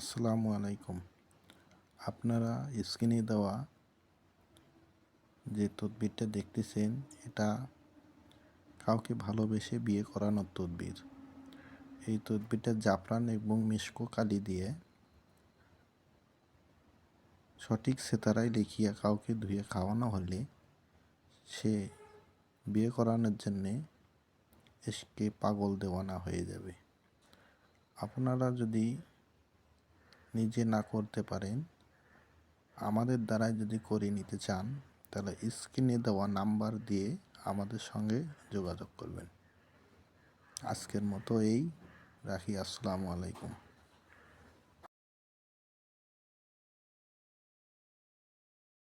আসসালামু আলাইকুম। আপনারা স্ক্রিনে দেওয়া যে তদবিরটা দেখতেছেন, এটা কাউকে ভালোবেসে বিয়ে করানোর তদবির। এই তদবিরটা জাফরান এবং মিষ্কো কালি দিয়ে সঠিক সেতারায় লিখিয়া কাউকে ধুয়ে খাওয়ানো হলে সে বিয়ে করানোর জন্যে এসকে পাগল দেওয়ানা হয়ে যাবে। আপনারা যদি নিজে না করতে পারেন, আমাদের দ্বারাই যদি করিয়ে নিতে চান, তাহলে স্ক্রিনে দেওয়া নাম্বার দিয়ে আমাদের সঙ্গে যোগাযোগ করবেন। আজকের মতো এই, রাখি, আসসালামু আলাইকুম।